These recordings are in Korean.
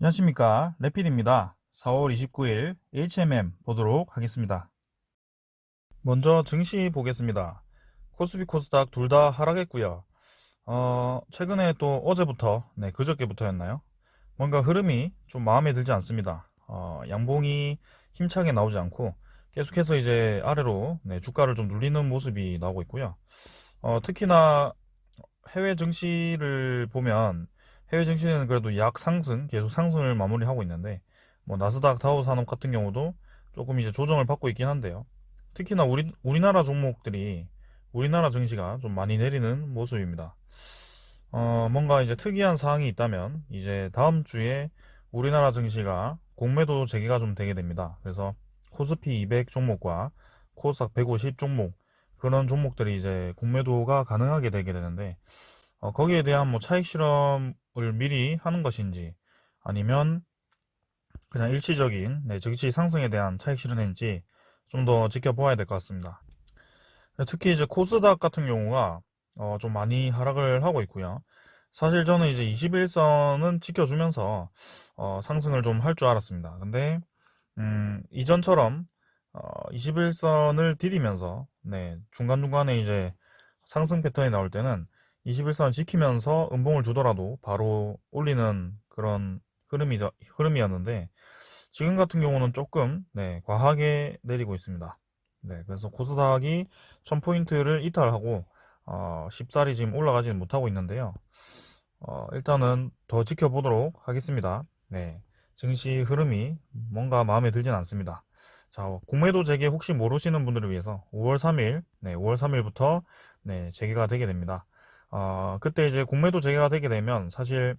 안녕하십니까. 레필입니다. 4월 29일 HMM 보도록 하겠습니다. 먼저 증시 보겠습니다. 코스피 코스닥 둘 다 하락했고요. 어, 최근에 또 어제부터 네 그저께부터였나요? 뭔가 흐름이 좀 마음에 들지 않습니다. 어, 양봉이 힘차게 나오지 않고 계속해서 이제 아래로 네, 주가를 좀 눌리는 모습이 나오고 있고요. 어, 특히나 해외 증시를 보면 해외 증시는 그래도 약 상승, 계속 상승을 마무리하고 있는데, 뭐 나스닥 다우 산업 같은 경우도 조금 이제 조정을 받고 있긴 한데요. 특히나 우리 우리나라 종목들이 우리나라 증시가 좀 많이 내리는 모습입니다. 어, 뭔가 이제 특이한 사항이 있다면 이제 다음 주에 우리나라 증시가 공매도 재개가 좀 되게 됩니다. 그래서 코스피 200 종목과 코스닥 150 종목 그런 종목들이 이제 공매도가 가능하게 되게 되는데 어, 거기에 대한 뭐 차익 실험 을 미리 하는 것인지 아니면 그냥 일시적인 네, 증시 상승에 대한 차익 실현인지 좀 더 지켜보아야 될 것 같습니다. 네, 특히 이제 코스닥 같은 경우가 어, 좀 많이 하락을 하고 있고요. 사실 저는 이제 21선은 지켜주면서 어, 상승을 좀 할 줄 알았습니다. 근데 음, 이전처럼 어, 21선을 디디면서 네, 중간중간에 이제 상승 패턴이 나올 때는 21선 지키면서 음봉을 주더라도 바로 올리는 그런 흐름이, 흐름이었는데 지금 같은 경우는 조금 네, 과하게 내리고 있습니다. 네, 그래서 코스닥이 1000포인트를 이탈하고 어, 쉽사리 지금 올라가지는 못하고 있는데요. 어, 일단은 더 지켜보도록 하겠습니다. 네, 증시 흐름이 뭔가 마음에 들진 않습니다. 자, 공매도 재개 혹시 모르시는 분들을 위해서 5월 3일, 네, 5월 3일부터 네, 재개가 되게 됩니다. 어, 그때 이제 공매도 재개가 되게 되면 사실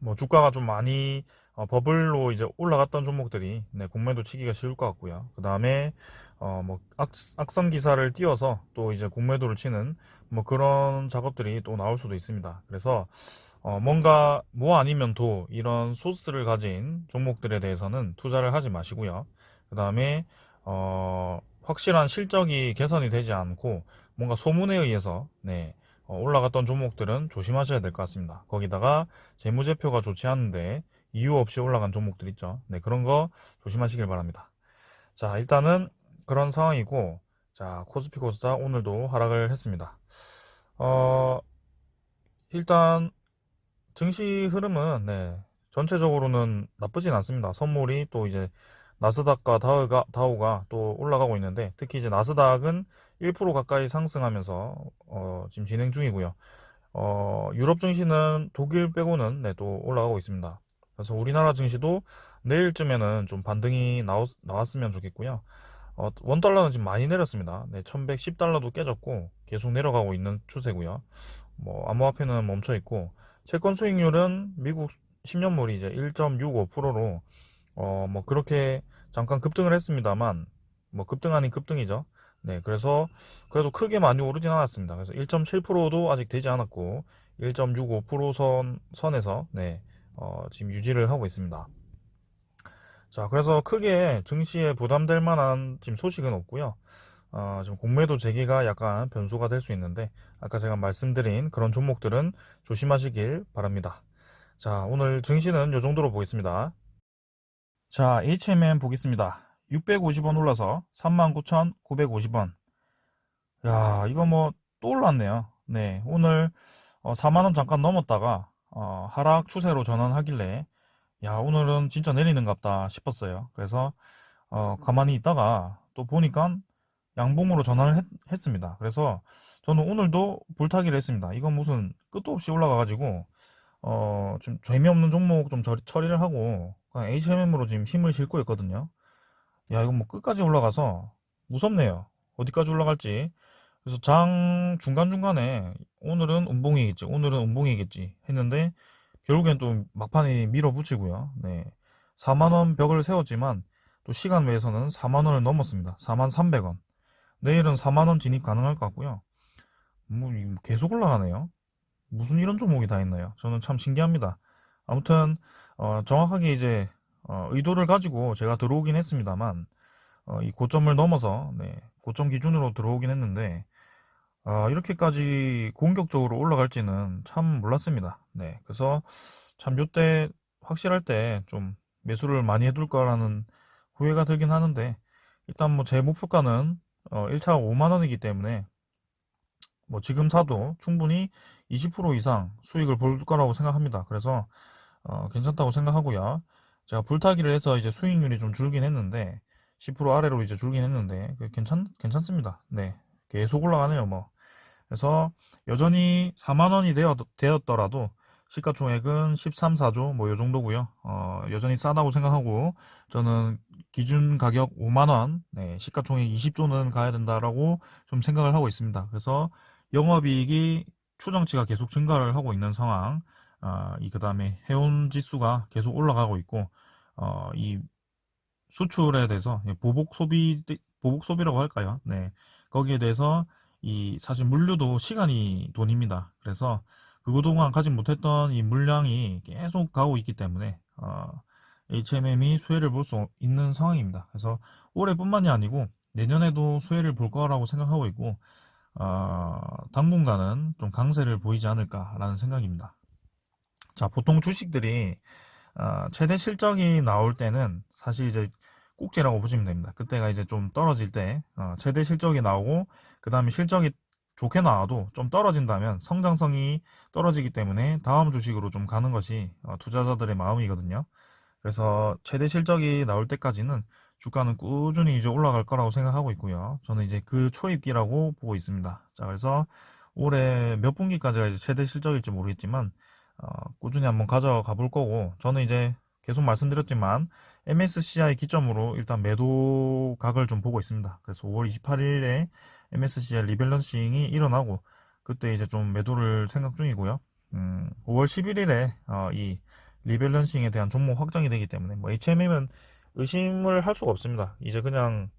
뭐 주가가 좀 많이 어, 버블로 이제 올라갔던 종목들이 네, 공매도 치기가 쉬울 것 같고요. 그 다음에 어, 뭐 악, 악성 기사를 띄워서 또 이제 공매도를 치는 뭐 그런 작업들이 또 나올 수도 있습니다. 그래서 어, 뭔가 뭐 아니면 도 이런 소스를 가진 종목들에 대해서는 투자를 하지 마시고요. 그 다음에 어, 확실한 실적이 개선이 되지 않고 뭔가 소문에 의해서 네, 어, 올라갔던 종목들은 조심하셔야 될 것 같습니다. 거기다가 재무제표가 좋지 않은데 이유 없이 올라간 종목들 있죠. 네, 그런 거 조심하시길 바랍니다. 자, 일단은 그런 상황이고, 자, 코스피 코스닥 오늘도 하락을 했습니다. 어, 일단 증시 흐름은 네, 전체적으로는 나쁘진 않습니다. 선물이 또 이제 나스닥과 다우가, 다우가 또 올라가고 있는데 특히 이제 나스닥은 1% 가까이 상승하면서 어, 지금 진행 중이고요. 어, 유럽 증시는 독일 빼고는 네, 또 올라가고 있습니다. 그래서 우리나라 증시도 내일쯤에는 좀 반등이 나왔, 나왔으면 좋겠고요. 어, 원 달러는 지금 많이 내렸습니다. 네, 1110달러도 깨졌고 계속 내려가고 있는 추세고요. 뭐 암호화폐는 멈춰 있고 채권 수익률은 미국 10년물이 이제 1.65%로 어, 뭐 그렇게 잠깐 급등을 했습니다만 뭐 급등 아닌 급등이죠. 네, 그래서 그래도 크게 많이 오르진 않았습니다. 그래서 1.7%도 아직 되지 않았고 1.65%선 선에서 네, 어, 지금 유지를 하고 있습니다. 자, 그래서 크게 증시에 부담될 만한 지금 소식은 없고요. 어, 지금 공매도 재개가 약간 변수가 될 수 있는데 아까 제가 말씀드린 그런 종목들은 조심하시길 바랍니다. 자, 오늘 증시는 이 정도로 보겠습니다. 자, HMM 보겠습니다. 650원 올라서 39,950원. 야, 이거 뭐 또 올랐네요. 네, 오늘 어, 4만원 잠깐 넘었다가 어, 하락 추세로 전환하길래 야, 오늘은 진짜 내리는갑다 싶었어요. 그래서 어, 가만히 있다가 또 보니까 양봉으로 전환을 했, 습니다 그래서 저는 오늘도 불타기를 했습니다. 이건 무슨 끝도 없이 올라가가지고 어, 좀 재미없는 종목 좀 처리를 하고 HMM으로 지금 힘을 싣고 있거든요. 야, 이거 뭐 끝까지 올라가서 무섭네요. 어디까지 올라갈지. 그래서 장 중간중간에 오늘은 음봉이겠지, 오늘은 음봉이겠지 했는데 결국엔 또 막판에 밀어붙이고요. 네. 4만원 벽을 세웠지만 또 시간 외에서는 4만원을 넘었습니다. 4만 300원. 내일은 4만원 진입 가능할 것 같고요. 뭐 계속 올라가네요. 무슨 이런 종목이 다 있나요? 저는 참 신기합니다. 아무튼 어, 정확하게 이제 어, 의도를 가지고 제가 들어오긴 했습니다만 어, 이 고점을 넘어서 네, 고점 기준으로 들어오긴 했는데 아, 이렇게까지 공격적으로 올라갈지는 참 몰랐습니다. 네, 그래서 참 요때 확실할 때 좀 매수를 많이 해둘 거라는 후회가 들긴 하는데 일단 뭐 제 목표가는 어, 1차 5만 원이기 때문에 뭐 지금 사도 충분히 20% 이상 수익을 볼 거라고 생각합니다. 그래서 어, 괜찮다고 생각하고요. 제가 불타기를 해서 이제 수익률이 좀 줄긴 했는데 10% 아래로 이제 줄긴 했는데 그 괜찮 괜찮습니다. 네. 계속 올라가네요, 뭐. 그래서 여전히 4만 원이 되었, 되었 더라도 시가총액은 13, 4조 뭐 요 정도고요. 어, 여전히 싸다고 생각하고 저는 기준 가격 5만 원, 네, 시가총액 20조는 가야 된다라고 좀 생각을 하고 있습니다. 그래서 영업이익이 추정치가 계속 증가를 하고 있는 상황, 어, 이 그 다음에 해운 지수가 계속 올라가고 있고, 어, 이 수출에 대해서 예, 보복 소비 보복 소비라고 할까요? 네, 거기에 대해서 이 사실 물류도 시간이 돈입니다. 그래서 그동안 가지 못했던 이 물량이 계속 가고 있기 때문에 어, HMM이 수혜를 볼 수 있는 상황입니다. 그래서 올해뿐만이 아니고 내년에도 수혜를 볼 거라고 생각하고 있고 어, 당분간은 좀 강세를 보이지 않을까라는 생각입니다. 자, 보통 주식들이 어, 최대 실적이 나올 때는 사실 이제 꼭지라고 보시면 됩니다. 그때가 이제 좀 떨어질 때 어, 최대 실적이 나오고 그 다음에 실적이 좋게 나와도 좀 떨어진다면 성장성이 떨어지기 때문에 다음 주식으로 좀 가는 것이 어, 투자자들의 마음이거든요. 그래서 최대 실적이 나올 때까지는 주가는 꾸준히 이제 올라갈 거라고 생각하고 있고요. 저는 이제 그 초입기라고 보고 있습니다. 자, 그래서 올해 몇 분기까지가 이제 최대 실적일지 모르겠지만 어, 꾸준히 한번 가져가 볼 거고 저는 이제 계속 말씀드렸지만 MSCI 기점으로 일단 매도 각을 좀 보고 있습니다. 그래서 5월 28일에 MSCI 리밸런싱이 일어나고 그때 이제 좀 매도를 생각 중이고요. 음, 5월 11일에 어, 이 리밸런싱에 대한 종목 확정이 되기 때문에 뭐 HMM은 의심을 할 수가 없습니다. 이제 그냥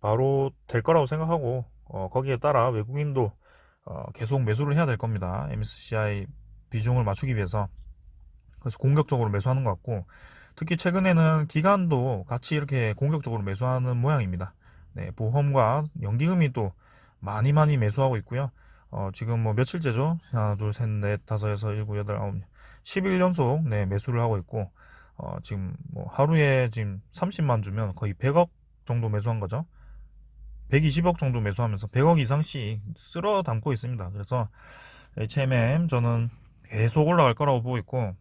바로 될 거라고 생각하고 어, 거기에 따라 외국인도 어, 계속 매수를 해야 될 겁니다. MSCI 비중을 맞추기 위해서 그래서 공격적으로 매수하는 것 같고 특히 최근에는 기관도 같이 이렇게 공격적으로 매수하는 모양입니다. 네, 보험과 연기금이 또 많이 많이 매수하고 있고요. 어, 지금 뭐 며칠째죠? 하나, 둘, 셋, 넷, 다섯, 여섯, 일곱, 여덟, 아홉, 10일 연속 네, 매수를 하고 있고 어, 지금 뭐 하루에 지금 30만 주면 거의 100억 정도 매수한 거죠. 120억 정도 매수하면서 100억 이상씩 쓸어 담고 있습니다. 그래서 HMM 저는 계속 올라갈 거라고 보고 있고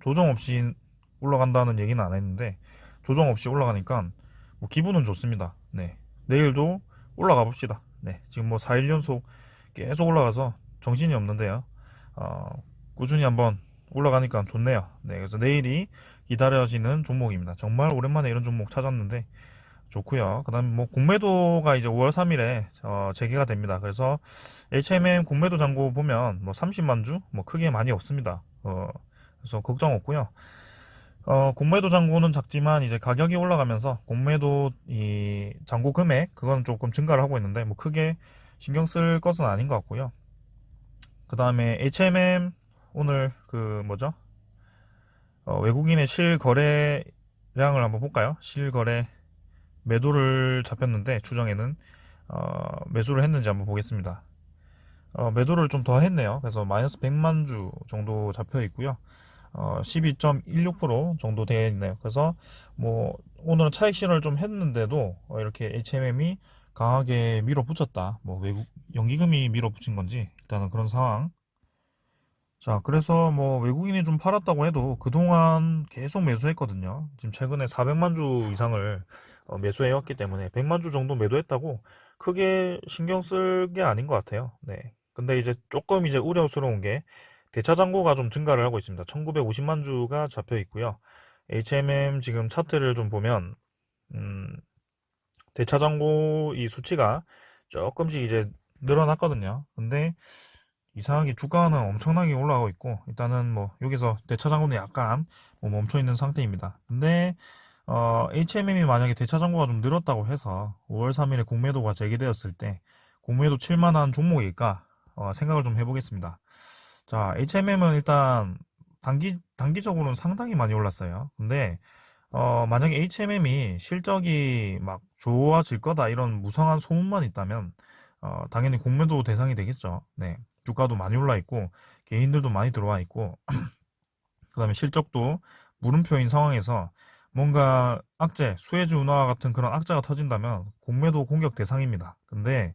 조정 없이 올라간다는 얘기는 안 했는데 조정 없이 올라가니까 뭐 기분은 좋습니다. 네. 내일도 올라가 봅시다. 네. 지금 뭐 4일 연속 계속 올라가서 정신이 없는데요. 어, 꾸준히 한번 올라가니까 좋네요. 네. 그래서 내일이 기다려지는 종목입니다. 정말 오랜만에 이런 종목 찾았는데 좋고요. 그다음에 뭐 공매도가 이제 5월 3일에 어, 재개가 됩니다. 그래서 HMM 공매도 잔고 보면 뭐 30만 주 뭐 크게 많이 없습니다. 어, 그래서 걱정 없고요. 어, 공매도 잔고는 작지만 이제 가격이 올라가면서 공매도 이 잔고 금액 그건 조금 증가를 하고 있는데 뭐 크게 신경 쓸 것은 아닌 것 같고요. 그 다음에 HMM 오늘 그 뭐죠? 어, 외국인의 실거래량을 한번 볼까요? 실거래 매도를 잡혔는데 추정에는 어, 매수를 했는지 한번 보겠습니다. 어, 매도를 좀 더 했네요. 그래서 마이너스 100만 주 정도 잡혀 있고요. 어, 12.16% 정도 되어 있네요. 그래서 뭐 오늘은 차익 실현을 좀 했는데도 어, 이렇게 HMM이 강하게 밀어붙였다. 뭐 외국 연기금이 밀어붙인 건지 일단은 그런 상황. 자, 그래서 뭐 외국인이 좀 팔았다고 해도 그동안 계속 매수했거든요. 지금 최근에 400만 주 이상을 어, 매수해왔기 때문에 100만 주 정도 매도했다고 크게 신경 쓸 게 아닌 것 같아요. 네. 근데 이제 조금 이제 우려스러운 게 대차 잔고가 좀 증가를 하고 있습니다. 1950만 주가 잡혀 있고요. HMM 지금 차트를 좀 보면 음, 대차 잔고 이 수치가 조금씩 이제 늘어났거든요. 근데 이상하게 주가는 엄청나게 올라가고 있고 일단은 뭐 여기서 대차 잔고는 약간 뭐 멈춰 있는 상태입니다. 근데 어, HMM이 만약에 대차 잔고가 좀 늘었다고 해서 5월 3일에 공매도가 재개되었을 때 공매도 칠만한 종목일까 어, 생각을 좀 해보겠습니다. 자, HMM은 일단 단기, 단기적으로는 상당히 많이 올랐어요. 근데, 어, 만약에 HMM이 실적이 막 좋아질 거다 이런 무성한 소문만 있다면, 어, 당연히 공매도 대상이 되겠죠. 네. 주가도 많이 올라 있고, 개인들도 많이 들어와 있고, 그 다음에 실적도 물음표인 상황에서 뭔가 악재, 수혜주 운하와 같은 그런 악재가 터진다면 공매도 공격 대상입니다. 근데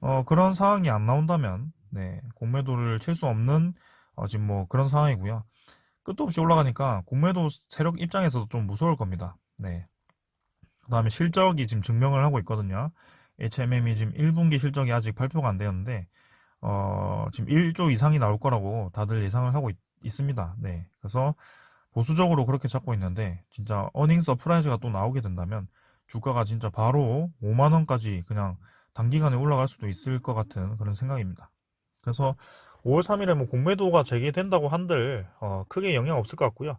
어, 그런 상황이 안 나온다면 네, 공매도를 칠 수 없는 어, 지금 뭐 그런 상황이고요. 끝도 없이 올라가니까 공매도 세력 입장에서도 좀 무서울 겁니다. 네. 그 다음에 실적이 지금 증명을 하고 있거든요. HMM이 지금 1분기 실적이 아직 발표가 안 되었는데, 어, 지금 1조 이상이 나올 거라고 다들 예상을 하고 있, 습니다 네. 그래서 보수적으로 그렇게 잡고 있는데, 진짜 어닝 서프라이즈가 또 나오게 된다면, 주가가 진짜 바로 5만 원까지 그냥 단기간에 올라갈 수도 있을 것 같은 그런 생각입니다. 그래서 5월 3일에 뭐 공매도가 재개된다고 한들, 어, 크게 영향 없을 것 같고요.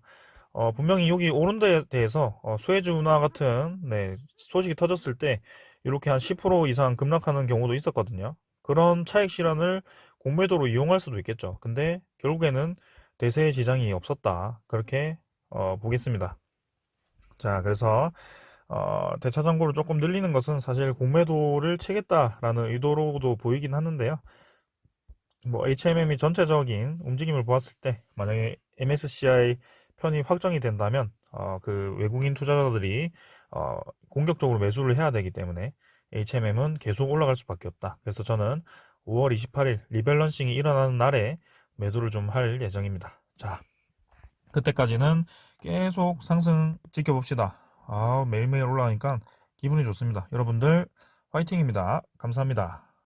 어, 분명히 여기 오른 데에 대해서 어, 수혜주 운하 같은 네, 소식이 터졌을 때 이렇게 한 10% 이상 급락하는 경우도 있었거든요. 그런 차익 실현을 공매도로 이용할 수도 있겠죠. 근데 결국에는 대세의 지장이 없었다. 그렇게 어, 보겠습니다. 자, 그래서 어, 대차장고를 조금 늘리는 것은 사실 공매도를 치겠다라는 의도로도 보이긴 하는데요. 뭐 HMM이 전체적인 움직임을 보았을 때 만약에 MSCI 편이 확정이 된다면 어, 그 외국인 투자자들이 어, 공격적으로 매수를 해야 되기 때문에 HMM은 계속 올라갈 수밖에 없다. 그래서 저는 5월 28일 리밸런싱이 일어나는 날에 매도를 좀 할 예정입니다. 자, 그때까지는 계속 상승 지켜봅시다. 아, 매일매일 올라가니까 기분이 좋습니다. 여러분들 화이팅입니다. 감사합니다.